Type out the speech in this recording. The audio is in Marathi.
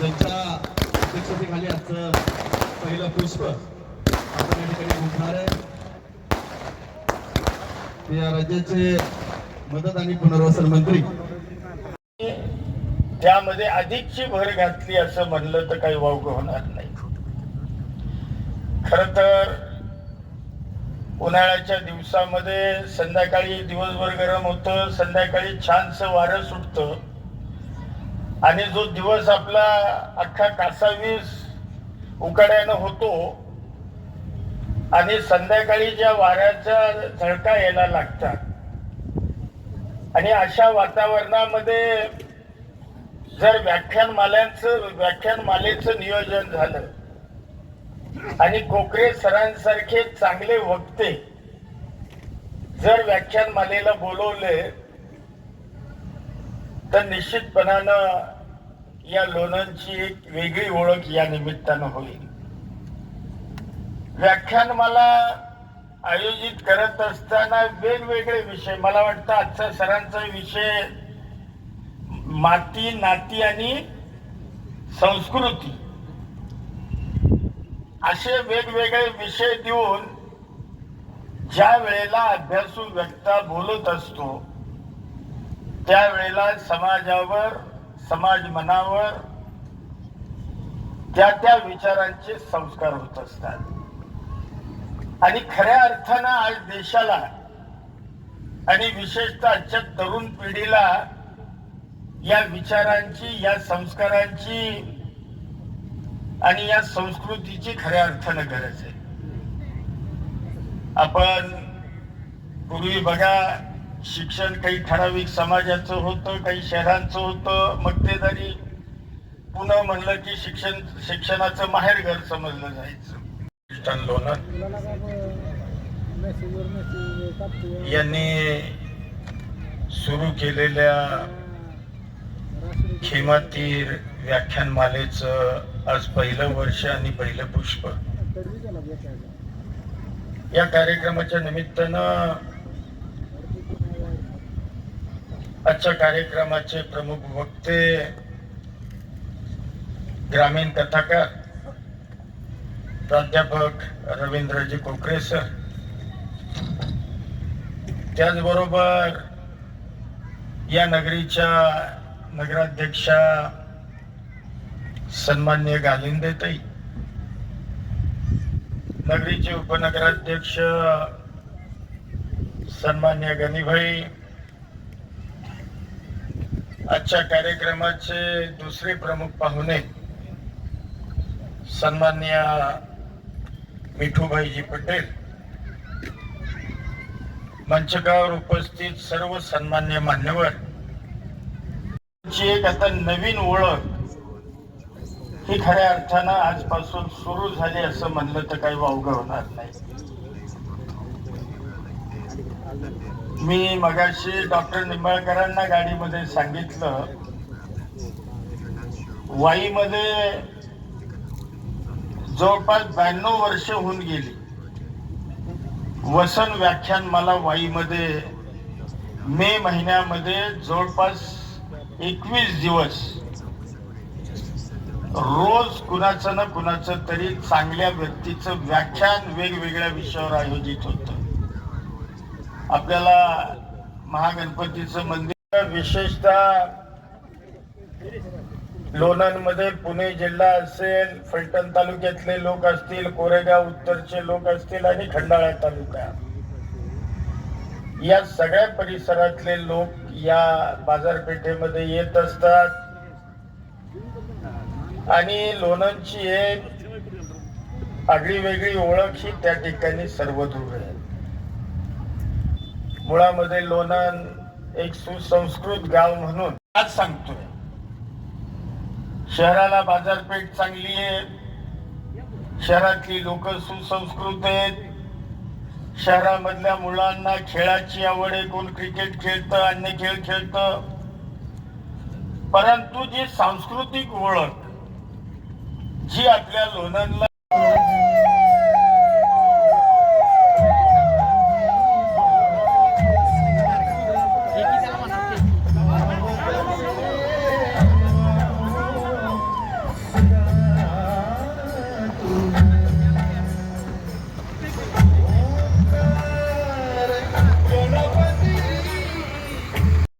त्यांच्या अध्यक्षतेखाली आजचं पहिलं पुष्प आपण या ठिकाणी उठणार आहे. या राज्याचे मदत आणि पुनर्वसन मंत्री. त्यामध्ये अधिकची भर घातली असं म्हणलं तर काही वावग होणार नाही. खर तर उन्हाळ्याच्या दिवसामध्ये संध्याकाळी दिवसभर गरम होतं संध्याकाळी छानस वारं सुटतं. आणि जो दिवस आपला अख्खा कासावीस उकाड्यानं होतो आणि संध्याकाळी ज्या वाऱ्याच्या झळका यायला लागतात. आणि अशा वातावरणामध्ये जर व्याख्यानमाल्यांचं व्याख्यानमालेचं नियोजन झालं आणि कोकरे सरांसारखे चांगले वक्ते जर व्याख्यानमालेला बोलवले तर निश्चितपणानं या लोणंदची एक वेगळी ओळख या निमित्तानं होईल. व्याख्यान मला आयोजित करत असताना वेगवेगळे विषय मला वाटतं आजचा सरांचा विषय माती नाती आणि संस्कृती असे वेगवेगळे विषय देऊन ज्या वेळेला अभ्यासू व्यक्ता बोलत असतो त्यावेळेला समाजावर समाज मनावर त्या त्या विचारांचे संस्कार होत असतात. आणि खऱ्या अर्थानं आज देशाला आणि विशेषतः आजच्या तरुण पिढीला या विचारांची या संस्कारांची आणि या संस्कृतीची खऱ्या अर्थानं गरज आहे. आपण पूर्वी बघा शिक्षण काही ठराविक समाजाचं होतं काही शहरांचं होतं मग ते तरी पुन्हा म्हणलं की शिक्षण शिक्षणाचं माहेर घर समजलं जायचं. ख्रिस्टन यांनी सुरू केलेल्या खेमातीर व्याख्यानमालेचं आज पहिलं वर्ष आणि पहिलं पुष्प. या कार्यक्रमाच्या निमित्तानं आजच्या कार्यक्रमाचे प्रमुख वक्ते ग्रामीण कथाकार प्राध्यापक रवींद्रजी कोकरे सर. त्याचबरोबर या नगरीच्या नगराध्यक्षा सन्मान्य गालिंदेताई नगरीचे उपनगराध्यक्ष सन्मान्य गणिभाई आजच्या कार्यक्रमाचे दुसरे प्रमुख पाहुणे सन्मान्य मिठूभाईजी पटेल. मंचकावर उपस्थित सर्व सन्मान्य मान्यवर. ची एक आता नवीन ओळख ही खऱ्या अर्थानं आजपासून सुरू झाली असं म्हणलं तर काही वावगं होणार नाही. मी मगाशी डॉक्टर निंबाळकरांना गाडीमध्ये सांगितलं. वाईमध्ये जवळपास ब्याण्णव वर्ष होऊन गेली. वसन व्याख्यान मला वाईमध्ये मे महिन्यामध्ये जवळपास एकवीस दिवस रोज कुणाचं ना कुणाचं तरी चांगल्या व्यक्तीचं व्याख्यान वेगवेगळ्या विषयावर आयोजित होतं. आपल्याला महागणपतीचं मंदिर विशेषतः लोणंदमध्ये पुणे जिल्हा असेल फलटण तालुक्यातले लोक असतील कोरेगाव उत्तरचे लोक असतील आणि खंडाळा तालुका. या सगळ्या परिसरातले लोक या बाजारपेठेमध्ये येत असतात. आणि लोणंदची एक आगळी वेगळी ओळख ही त्या ठिकाणी सर्वदूर आहे. मुळामध्ये लोणंद एक सुसंस्कृत गाव म्हणून. आज सांगतोय. शहराला बाजारपेठ चांगली आहे. शहरातली लोक सुसंस्कृत आहेत. शहरामधल्या मुलांना खेळाची आवड आहे. कोण क्रिकेट खेळतं अन्य खेळ खेळतं. परंतु जी सांस्कृतिक ओळख जी आपल्या लोणंदला